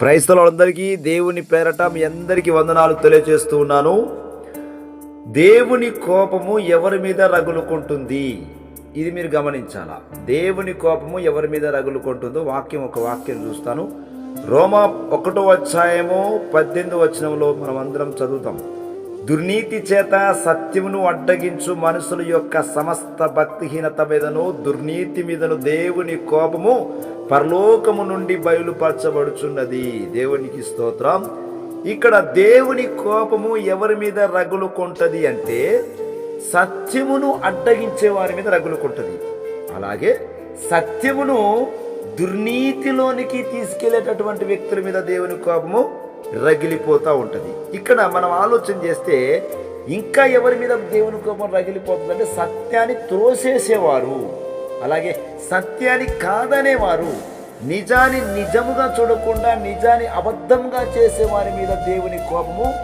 క్రైస్తవులందరికీ దేవుని పేరట మీ అందరికీ వందనాలు తెలియజేస్తూ ఉన్నాను. దేవుని కోపము ఎవరి మీద రగులుకుంటుంది? ఇది మీరు గమనించాలా? దేవుని కోపము ఎవరి మీద రగులుకుంటుందో వాక్యం ఒక వాక్యం చూస్తాను. రోమా ఒకటో అధ్యాయము పద్దెనిమిది వచనంలో మనం అందరం చదువుతాం. దుర్నీతి చేత సత్యమును అడ్డగించు మనుషుల యొక్క సమస్త భక్తిహీనత మీదను దుర్నీతి మీదను దేవుని కోపము పరలోకము నుండి బయలుపరచబడుచున్నది. దేవునికి స్తోత్రం. ఇక్కడ దేవుని కోపము ఎవరి మీద రగులుకుంటది అంటే సత్యమును అడ్డగించే వారి మీద రగులుకుంటది అలాగే సత్యమును దుర్నీతిలోనికి తీసుకెళ్ళేటటువంటి వ్యక్తుల మీద దేవుని కోపము రగిలిపోతూ ఉంటుంది. ఇక్కడ మనం ఆలోచన చేస్తే ఇంకా ఎవరి మీద దేవుని కోపం రగిలిపోతుందంటే సత్యాన్ని త్రోసేసేవారు. అలాగే సత్యాన్ని కాదనేవారు. నిజాన్ని నిజముగా చూడకుండా నిజాన్ని అబద్ధంగా చేసే వారి మీద దేవుని కోపము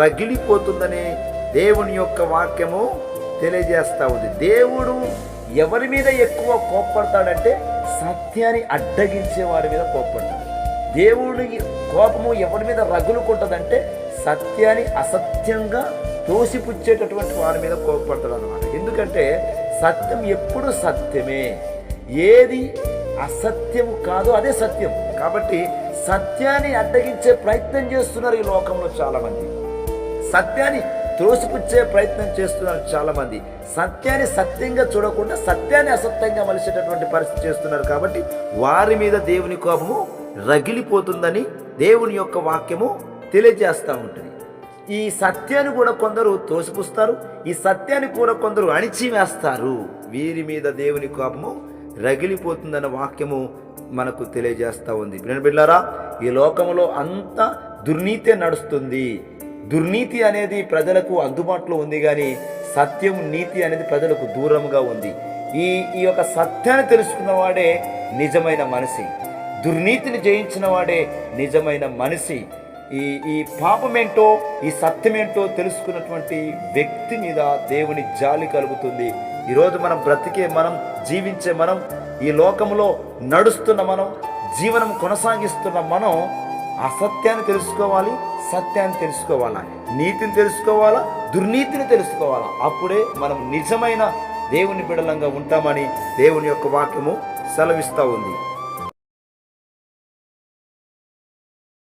రగిలిపోతుందని దేవుని యొక్క వాక్యము తెలియజేస్తూ ఉంది. దేవుడు ఎవరి మీద ఎక్కువ కోప్పడతాడంటే సత్యాన్ని అడ్డగించే వారి మీద కోప్పడతాడు దేవుడి కోపము ఎవరి మీద రగులుకుంటుందంటే సత్యాన్ని అసత్యంగా తోసిపుచ్చేటటువంటి వారి మీద కోపడతాడు అనమాట ఎందుకంటే సత్యం ఎప్పుడు సత్యమే. ఏది అసత్యము కాదు అదే సత్యం. కాబట్టి సత్యాన్ని అడ్డగించే ప్రయత్నం చేస్తున్నారు ఈ లోకంలో చాలామంది. సత్యాన్ని త్రోసిపుచ్చే ప్రయత్నం చేస్తున్నారు చాలామంది. సత్యాన్ని సత్యంగా చూడకుండా సత్యాన్ని అసత్యంగా మలిసేటటువంటి పరిస్థితి చేస్తున్నారు కాబట్టి వారి మీద దేవుని కోపము రగిలిపోతుందని దేవుని యొక్క వాక్యము తెలియజేస్తూ ఉంటుంది. ఈ సత్యాన్ని కూడా కొందరు తోసిపుస్తారు ఈ సత్యాన్ని కూడా కొందరు అణిచివేస్తారు. వీరి మీద దేవుని కోపము రగిలిపోతుందన్న వాక్యము మనకు తెలియజేస్తూ ఉంది. వినండి బిడ్డారా ఈ లోకంలో అంత దుర్నీతే నడుస్తుంది. దుర్నీతి అనేది ప్రజలకు అందుబాటులో ఉంది కానీ సత్యం నీతి అనేది ప్రజలకు దూరంగా ఉంది. ఈ ఈ యొక్క సత్యాన్ని తెలుసుకున్న వాడే నిజమైన మనిషి. దుర్నీతిని జయించిన వాడే నిజమైన మనిషి. ఈ ఈ పాపమేంటో ఈ సత్యమేంటో తెలుసుకున్నటువంటి వ్యక్తి మీద దేవుని జాలి కలుగుతుంది. ఈరోజు మనం బ్రతికే మనం జీవించే మనం ఈ లోకంలో నడుస్తున్న మనం జీవనం కొనసాగిస్తున్న మనం అసత్యాన్ని తెలుసుకోవాలి సత్యాన్ని తెలుసుకోవాలా? నీతిని తెలుసుకోవాలా? దుర్నీతిని తెలుసుకోవాలా? అప్పుడే మనం నిజమైన దేవుని బిడలంగా ఉంటామని దేవుని యొక్క వాక్యము సెలవిస్తూ ఉంది.